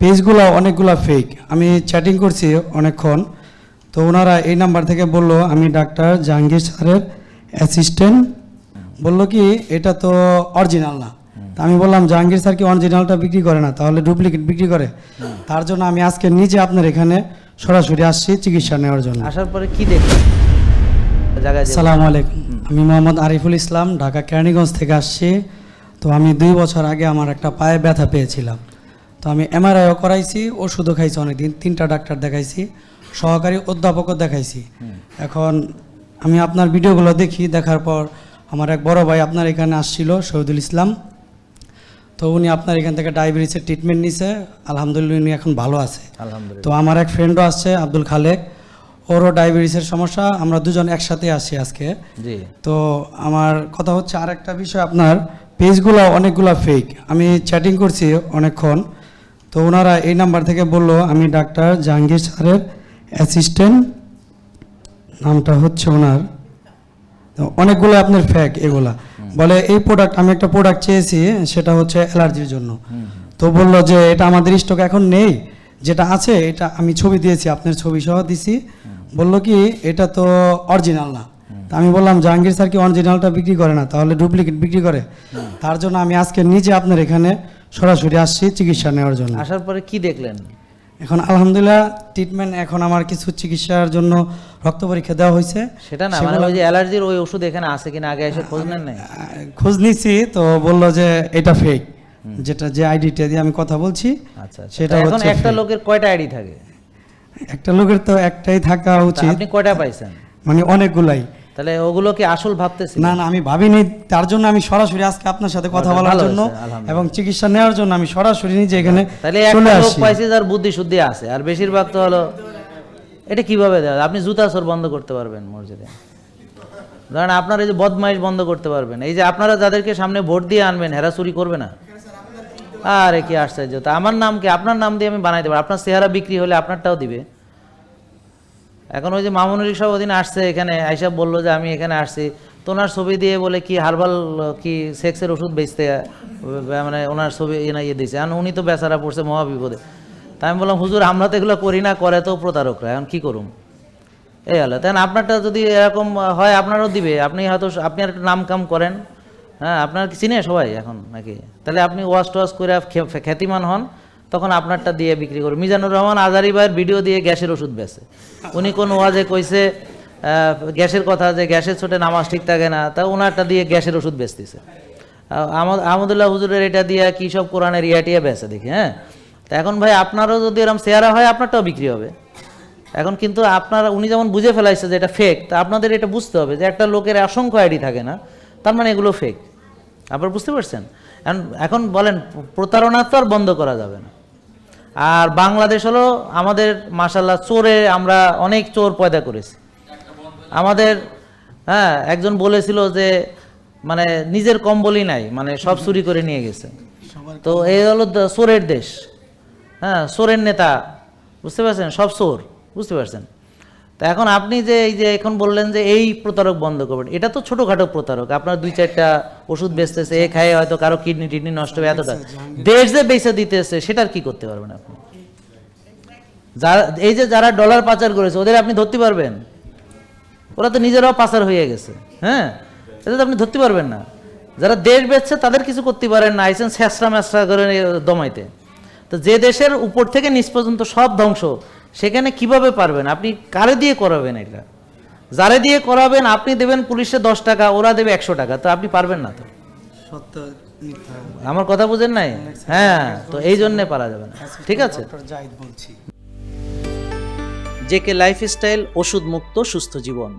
পেজগুলো অনেকগুলো ফেক আমি চ্যাটিং করছি অনেকক্ষণ। তো ওনারা এই নাম্বার থেকে বলল আমি ডাক্তার জাহাঙ্গীর স্যারের অ্যাসিস্ট্যান্ট বলল কি এটা তো অরিজিনাল না। তা আমি বললাম জাহাঙ্গীর স্যার কি অরিজিনালটা বিক্রি করে না? তাহলে ডুপ্লিকেট বিক্রি করে? তার জন্য আমি আজকে নিজে আপনার এখানে সরাসরি আসছি চিকিৎসা নেওয়ার জন্য। আসার পরে কি জায়গায় সালাম আলাইকুম। আমি মোহাম্মদ আরিফুল ইসলাম ঢাকা কেরানীগঞ্জ থেকে আসছি। তো আমি দুই বছর আগে আমার একটা পায়ে ব্যথা পেয়েছিলাম। তো আমি এমআরআইও করাইছি ওষুধও খাইছি অনেকদিন তিনটা ডাক্তার দেখাইছি সহকারী অধ্যাপকও দেখাইছি। এখন আমি আপনার ভিডিওগুলো দেখি দেখার পর আমার এক বড় ভাই আপনার এখানে আসছিল শহীদুল ইসলাম। তো উনি আপনার এখান থেকে ডায়াবেটিসের ট্রিটমেন্ট নিছে আলহামদুলিল্লাহ উনি এখন ভালো আছে। তো আমার এক ফ্রেন্ডও আসছে আব্দুল খালেক। ওরও ডায়াবেটিসের সমস্যা আমরা দুজন একসাথে আসি আজকে। তো আমার কথা হচ্ছে আর একটা বিষয় আপনার পেজগুলো অনেকগুলো ফেক আমি চ্যাটিং করছি অনেকক্ষণ। তো ওনারা এই নাম্বার থেকে বলল, আমি ডাক্তার জাহাঙ্গীর স্যারের অ্যাসিস্ট্যান্ট নামটা হচ্ছে ওনার। অনেকগুলো আপনার ফ্যাক এগুলা। বলে, এই প্রোডাক্ট আমি একটা প্রোডাক্ট চেয়েছি, সেটা হচ্ছে অ্যালার্জির জন্য। তো বলল যে, এটা আমাদের স্টক এখন নেই। যেটা আছে, এটা আমি ছবি দিয়েছি, আপনার ছবি সহ দিছি। বলল কি, এটা তো অরিজিনাল না। তা আমি বললাম জাহাঙ্গীর স্যার কি অরিজিনালটা বিক্রি করে না? তাহলে ডুপ্লিকেট বিক্রি করে। তার জন্য আমি আজকে নিজে আপনার এখানে সরাসরি আসছি চিকিৎসা নেওয়ার জন্য। আসার পরে কি দেখলেন? এখন আলহামদুলিল্লাহ ট্রিটমেন্ট এখন আমার কিছু চিকিৎসার জন্য রক্ত পরীক্ষা দেওয়া হয়েছে। সেটা না মানে ওই যে অ্যালার্জির ওই ওষুধ এখানে আছে কিনা আগে এসে খোঁজ নেন নাই? খোঁজ নিচ্ছি তো বলল যে এটা ফেক যেটা যে আইডিটা দিয়ে আমি কথা বলছি আচ্ছা আচ্ছা। সেটা এখন একটা লোকের কয়টা আইডি থাকে? একটা লোকের তো একটাই থাকা উচিত। আপনি কয়টা পাইছেন? মানে অনেকগুলাই। তাহলে ওগুলো কি আসল ভাবতেছি না। না আমি ভাবিনি। তার জন্য আমি সরাসরি আজকে আপনার সাথে কথা বলার জন্য এবং চিকিৎসা নেওয়ার জন্য আমি সরাসরি নিজে এখানে তাহলে একটা লোক পাইছে যার বুদ্ধি শুদ্ধি আছে আর বেশিরভাগ তো হলো এটা কীভাবে দেওয়া আপনি জুতা সর বন্ধ করতে পারবেন মসজিদে। ধরেন আপনার এই যে বদমাইশ বন্ধ করতে পারবেন। এই যে আপনারা যাদেরকে সামনে ভোট দিয়ে আনবেন হেরা চুরি করবে না। আরে কি আশ্চর্য। তা আমার নাম কি? আপনার নাম দিয়ে আমি বানাইতে পারি আপনার চেহারা বিক্রি হলে আপনারটাও দিবে। এখন ওই যে মামুনুর সব ওদিন আসছে, এখানে আইসা বলল যে আমি এখানে আসছি। তো ওনার ছবি দিয়ে বলে কি হার্বাল, কি সেক্সের ওষুধ বেচতে মানে ওনার ছবি এনে ইয়ে দিয়েছে। আর উনি তো বেচারা পড়ছে মহা বিপদে তাই আমি বললাম, হুজুর, আমরা তো এগুলো করি না, করে তো প্রতারকরা, এখন কি করুম? এই হলো তাই আপনারটা যদি এরকম হয়, আপনারও দিবে। আপনি হয়তো আপনি আর একটু নাম কাম করেন। হ্যাঁ আপনার চিনে সবাই এখন নাকি? তাহলে আপনি ওয়াশ টোয়াশ করে খ্যাতিমান হন। তখন আপনারটা দিয়ে বিক্রি করুন মিজানুর রহমান আজারি ভাইয়ের ভিডিও দিয়ে গ্যাসের ওষুধ বেচে। উনি কোন ওয়াজে কইছে গ্যাসের কথা যে গ্যাসের ছোটে নামাজ ঠিক থাকে না, তা ওনারটা দিয়ে গ্যাসের ওষুধ বেচতেছে। আহমদুল্লাহ হুজুরের এটা দিয়ে কি সব কোরআনের ইয়াটিয়া বেচে দেখি হ্যাঁ? তা এখন ভাই আপনারও যদি এরকম চেহারা হয়, আপনারটাও বিক্রি হবে। এখন কিন্তু আপনারা, উনি যেমন বুঝে ফেলাইছে যে এটা ফেক তা আপনাদের এটা বুঝতে হবে যে একটা লোকের অসংখ্য আইডি থাকে না, তার মানে এগুলো ফেক আপনারা বুঝতে পারছেন? এখন এখন বলেন, প্রতারণা তো আর বন্ধ করা যাবে না। আর বাংলাদেশ হলো আমাদের মাসাল্লাহ চোরে আমরা অনেক চোর পয়দা করেছি। আমাদের হ্যাঁ একজন বলেছিল যে মানে নিজের কম্বলই নাই মানে সব চুরি করে নিয়ে গেছে। তো এই হলো চোরের দেশ। হ্যাঁ চোরের নেতা বুঝতে পারছেন? সব চোর বুঝতে পারছেন? তা এখন আপনি যে এই যে এখন বললেন যে এই প্রতারক বন্ধ করবেন এটা তো ছোটখাটো প্রতারক। আপনার দুই চারটা ওষুধ বেচতেছে এ খায় হয়তো কারও কিডনি টিডনি নষ্ট হবে এতটা। দেশ যে বেচে দিতেছে সেটার কি করতে পারবেন আপনি? যারা এই যে যারা ডলার পাচার করেছে ওদের আপনি ধরতে পারবেন? ওরা তো নিজেরাও পাচার হয়ে গেছে হ্যাঁ? এটা তো আপনি ধরতে পারবেন না। যারা দেশ বেচছে তাদের কিছু করতে পারেন না আইসেন স্যাঁচড়া ম্যাচড়া করে দমাইতে। তো যে দেশের উপর থেকে নিচ পর্যন্ত সব ধ্বংস সেখানে কীভাবে পারবেন? আপনি কারে দিয়ে করাবেন এটা? যারে দিয়ে করাবেন আপনি দেবেন পুলিশে দশ টাকা ওরা দেবে একশো টাকা তো আপনি পারবেন না তো? আমার কথা বুঝেন নাই? হ্যাঁ তো এই জন্যে পারা যাবে না। ঠিক আছে? জেকে লাইফস্টাইল ওষুধ মুক্ত সুস্থ জীবন।